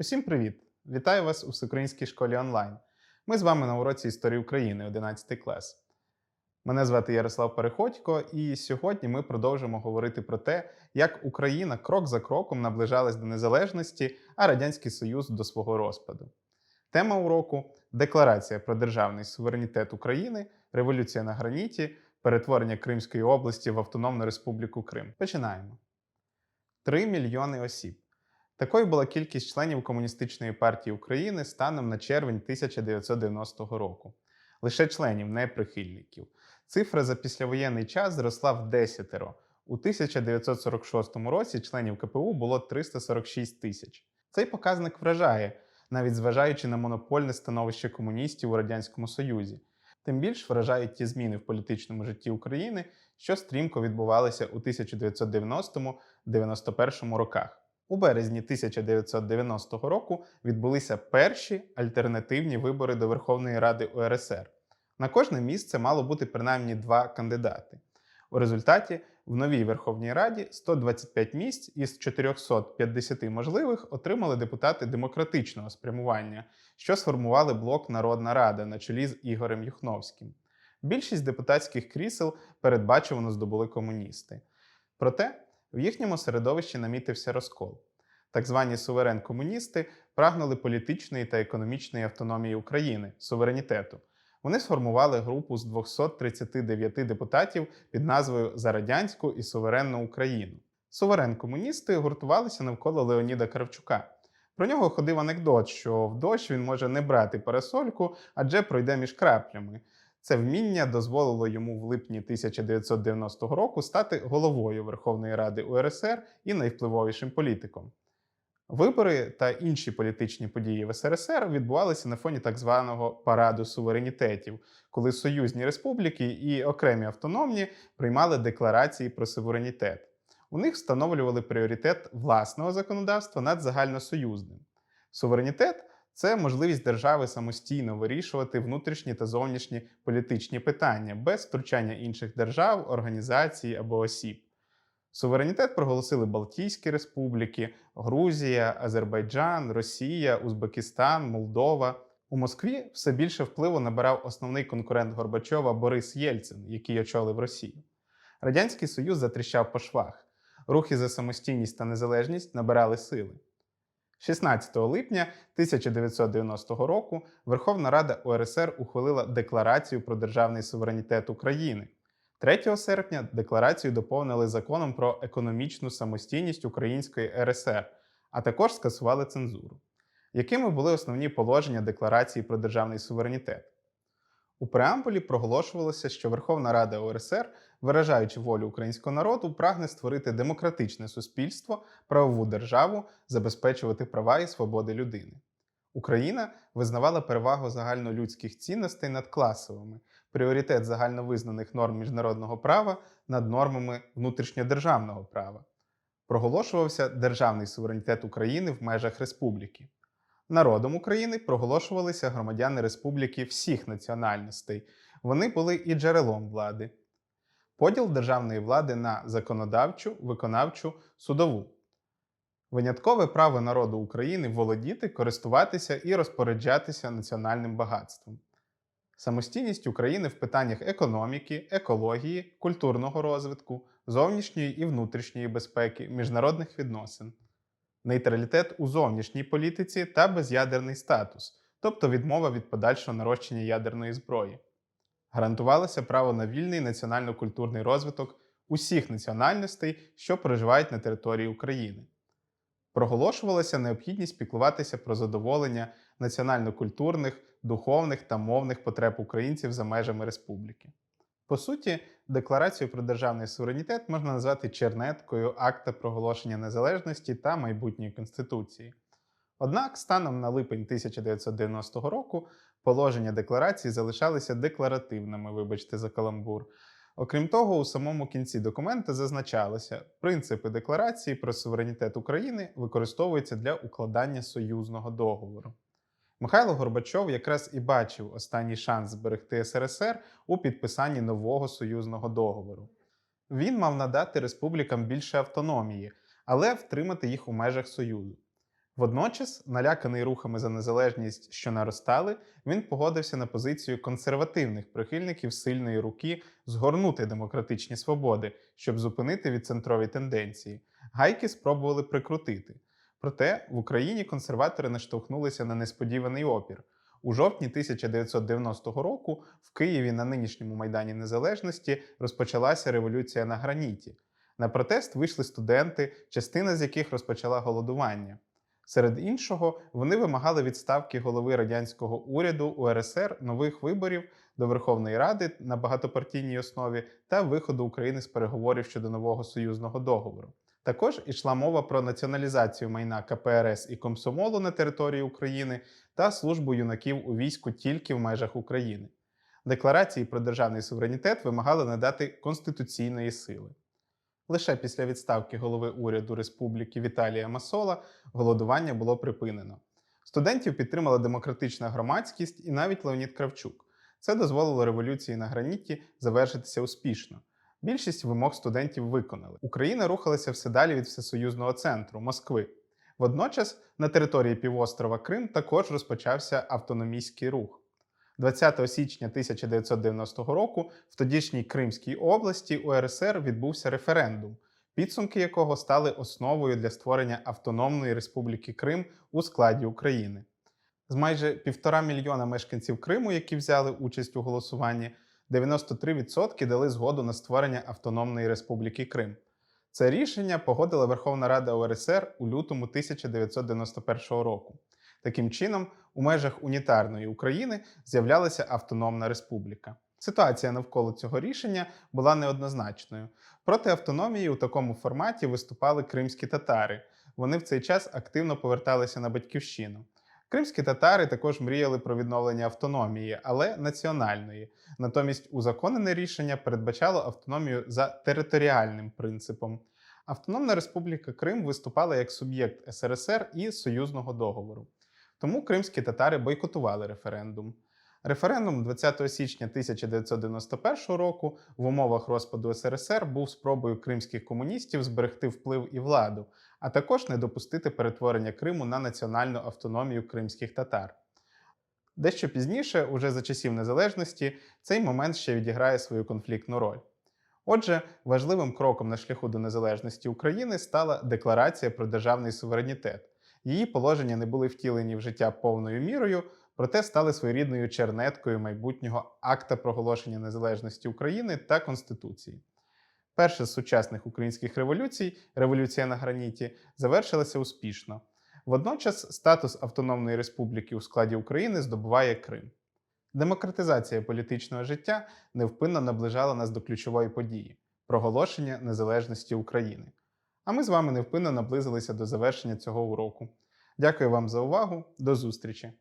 Усім привіт! Вітаю вас у Всеукраїнській школі онлайн. Ми з вами на уроці історії України 11 клас. Мене звати Ярослав Переходько, і сьогодні ми продовжимо говорити про те, як Україна крок за кроком наближалась до незалежності, а Радянський Союз до свого розпаду. Тема уроку Декларація про державний суверенітет України, революція на граніті, перетворення Кримської області в Автономну Республіку Крим. Починаємо. 3 мільйони осіб. Такою була кількість членів Комуністичної партії України станом на червень 1990 року. Лише членів, не прихильників. Цифра за післявоєнний час зросла в десятеро. У 1946 році членів КПУ було 346 тисяч. Цей показник вражає, навіть зважаючи на монопольне становище комуністів у Радянському Союзі. Тим більш вражають ті зміни в політичному житті України, що стрімко відбувалися у 1990-91 роках. У березні 1990 року відбулися перші альтернативні вибори до Верховної Ради УРСР. На кожне місце мало бути принаймні два кандидати. У результаті в новій Верховній Раді 125 місць із 450 можливих отримали депутати демократичного спрямування, що сформували блок Народна Рада на чолі з Ігорем Юхновським. Більшість депутатських крісел передбачувано здобули комуністи. Проте в їхньому середовищі намітився розкол. Так звані суверен-комуністи прагнули політичної та економічної автономії України, суверенітету. Вони сформували групу з 239 депутатів під назвою За радянську і суверенну Україну. Суверен-комуністи гуртувалися навколо Леоніда Кравчука. Про нього ходив анекдот, що в дощ він може не брати парасольку, адже пройде між краплями. Це вміння дозволило йому в липні 1990 року стати головою Верховної Ради УРСР і найвпливовішим політиком. Вибори та інші політичні події в СРСР відбувалися на фоні так званого параду суверенітетів, коли союзні республіки і окремі автономні приймали декларації про суверенітет. У них встановлювали пріоритет власного законодавства над загальносоюзним. Суверенітет це можливість держави самостійно вирішувати внутрішні та зовнішні політичні питання без втручання інших держав, організацій або осіб. Суверенітет проголосили Балтійські республіки, Грузія, Азербайджан, Росія, Узбекистан, Молдова. У Москві все більше впливу набирав основний конкурент Горбачова Борис Єльцин, який очолив Росію. Радянський Союз затріщав по швах. Рухи за самостійність та незалежність набирали сили. 16 липня 1990 року Верховна Рада УРСР ухвалила Декларацію про державний суверенітет України. 3 серпня декларацію доповнили законом про економічну самостійність Української РСР, а також скасували цензуру. Якими були основні положення Декларації про державний суверенітет? У преамбулі проголошувалося, що Верховна Рада УРСР, виражаючи волю українського народу, прагне створити демократичне суспільство, правову державу, забезпечувати права і свободи людини. Україна визнавала перевагу загальнолюдських цінностей над класовими, пріоритет загальновизнаних норм міжнародного права над нормами внутрішньодержавного права. Проголошувався державний суверенітет України в межах республіки. Народом України проголошувалися громадяни республіки всіх національностей. Вони були і джерелом влади. Поділ державної влади на законодавчу, виконавчу, судову. Виняткове право народу України володіти, користуватися і розпоряджатися національним багатством. Самостійність України в питаннях економіки, екології, культурного розвитку, зовнішньої і внутрішньої безпеки, міжнародних відносин, нейтралітет у зовнішній політиці та безядерний статус, тобто відмова від подальшого нарощення ядерної зброї. Гарантувалося право на вільний національно-культурний розвиток усіх національностей, що проживають на території України. Проголошувалася необхідність піклуватися про задоволення національно-культурних, духовних та мовних потреб українців за межами республіки. По суті, декларацію про державний суверенітет можна назвати чернеткою акта проголошення незалежності та майбутньої конституції. Однак, станом на липень 1990 року положення декларації залишалися декларативними, вибачте за каламбур. Окрім того, у самому кінці документа зазначалося, принципи декларації про суверенітет України використовуються для укладання союзного договору. Михайло Горбачов якраз і бачив останній шанс зберегти СРСР у підписанні нового союзного договору. Він мав надати республікам більше автономії, але втримати їх у межах Союзу. Водночас, наляканий рухами за незалежність, що наростали, він погодився на позицію консервативних прихильників сильної руки згорнути демократичні свободи, щоб зупинити відцентрові тенденції. Гайки спробували прикрутити. Проте в Україні консерватори наштовхнулися на несподіваний опір. У жовтні 1990 року в Києві на нинішньому майдані Незалежності розпочалася революція на граніті. На протест вийшли студенти, частина з яких розпочала голодування. Серед іншого, вони вимагали відставки голови радянського уряду УРСР, нових виборів до Верховної Ради на багатопартійній основі та виходу України з переговорів щодо нового союзного договору. Також ішла мова про націоналізацію майна КПРС і Комсомолу на території України та службу юнаків у війську тільки в межах України. Декларації про державний суверенітет вимагали надати конституційної сили. Лише після відставки голови уряду Республіки Віталія Масола голодування було припинено. Студентів підтримала демократична громадськість і навіть Леонід Кравчук. Це дозволило революції на граніті завершитися успішно. Більшість вимог студентів виконали. Україна рухалася все далі від всесоюзного центру Москви. Водночас на території півострова Крим також розпочався автономійський рух. 20 січня 1990 року в тодішній Кримській області УРСР відбувся референдум, підсумки якого стали основою для створення Автономної Республіки Крим у складі України. З майже півтора мільйона мешканців Криму, які взяли участь у голосуванні, 93% дали згоду на створення Автономної Республіки Крим. Це рішення погодила Верховна Рада УРСР у лютому 1991 року. Таким чином, у межах унітарної України з'являлася Автономна Республіка. Ситуація навколо цього рішення була неоднозначною. Проти автономії у такому форматі виступали кримські татари. Вони в цей час активно поверталися на батьківщину. Кримські татари також мріяли про відновлення автономії, але національної. Натомість узаконене рішення передбачало автономію за територіальним принципом. Автономна Республіка Крим виступала як суб'єкт СРСР і союзного договору. Тому кримські татари бойкотували референдум. Референдум 20 січня 1991 року в умовах розпаду СРСР був спробою кримських комуністів зберегти вплив і владу, а також не допустити перетворення Криму на національну автономію кримських татар. Дещо пізніше, уже за часів незалежності, цей момент ще відіграє свою конфліктну роль. Отже, важливим кроком на шляху до незалежності України стала Декларація про державний суверенітет. Її положення не були втілені в життя повною мірою, проте стали своєрідною чернеткою майбутнього акта проголошення незалежності України та Конституції. Перша з сучасних українських революцій, революція на граніті, завершилася успішно. Водночас статус Автономної Республіки у складі України здобуває Крим. Демократизація політичного життя невпинно наближала нас до ключової події проголошення незалежності України. А ми з вами невпинно наблизилися до завершення цього уроку. Дякую вам за увагу, до зустрічі!